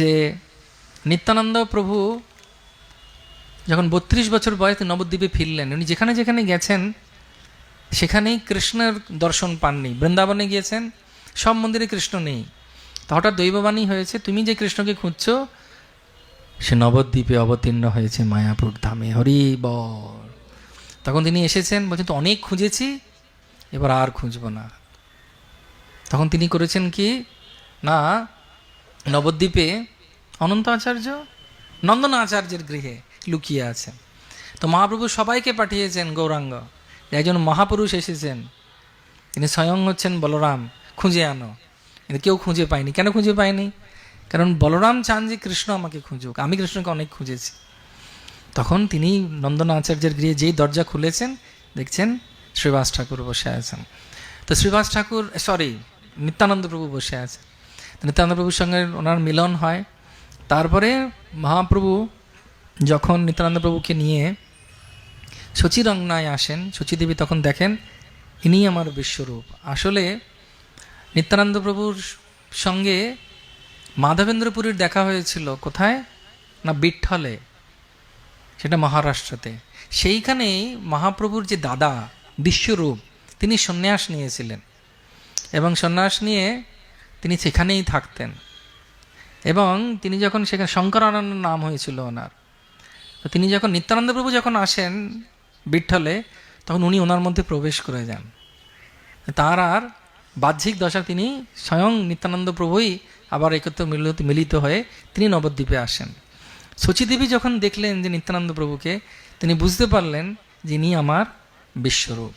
যে নিত্যানন্দ প্রভু যখন বত্রিশ বছর বয়সে নবদ্বীপে ফিরলেন, উনি যেখানে যেখানে গেছেন, সেখানেই কৃষ্ণের দর্শন পাননি, বৃন্দাবনে গিয়েছেন, সব মন্দিরে কৃষ্ণ নেই। তো হঠাৎ দৈববাণী হয়েছে, তুমি যে কৃষ্ণকে খুঁজছো, সে নবদ্বীপে অবতীর্ণ হয়েছে মায়াপুর ধামে হরি বল তখন তিনি এসেছেন, বলছেন, তো অনেক খুঁজেছি, এবার আর খুঁজব না। তখন তিনি করেছেন কি, না নবদ্বীপে অনন্ত আচার্য নন্দন আচার্যের গৃহে লুকিয়ে আছেন। তো মহাপ্রভু সবাইকে পাঠিয়েছেন গৌরাঙ্গ। একজন মহাপুরুষ এসেছেন। তিনি স্বয়ং হচ্ছেন বলরাম, খুঁজে আনো। কিন্তু কেউ খুঁজে পায়নি। কেন খুঁজে পায়নি? কারণ বলরাম চান যে কৃষ্ণ আমাকে খুঁজুক। আমি কৃষ্ণকে অনেক খুঁজেছি। তখন তিনি নন্দন আচার্যের গৃহে যেই দরজা খুলেছেন, দেখছেন শ্রীবাস ঠাকুর বসে আছেন। তো শ্রীবাস ঠাকুর সরি নিত্যানন্দ প্রভু বসে আছেন। নিত্যানন্দ প্রভুর সঙ্গে ওনার মিলন হয়। তারপরে মহাপ্রভু যখন নিত্যানন্দ প্রভুকে নিয়ে সচিরঙ্গনায় আসেন, সচিদেবী তখন দেখেন, ইনি আমার বিশ্বরূপ। আসলে নিত্যানন্দ প্রভুর সঙ্গে মাধবেন্দ্রপুরীর দেখা হয়েছিল কোথায়? না বিঠলে সেটা মহারাষ্ট্রতে। সেইখানেই মহাপ্রভুর যে দাদা, বিশ্বরূপ, তিনি সন্ন্যাস নিয়েছিলেন। এবং সন্ন্যাস নিয়ে তিনি সেখানেই থাকতেন। এবং তিনি যখন সেখানে শঙ্করানন্দ নাম হয়েছিল ওনার, তো তিনি যখন নিত্যানন্দ প্রভু যখন আসেন বিঠলে তখন উনি ওনার মধ্যে প্রবেশ করে যান। তার আর বাহ্যিক দশা তিনি স্বয়ং নিত্যানন্দ প্রভুই আবার একত্র মিলিত মিলিত হয়ে তিনি নবদ্বীপে আসেন। শচীদেবী যখন দেখলেন যে নিত্যানন্দ প্রভুকে, তিনি বুঝতে পারলেন যিনি আমার বিশ্বরূপ।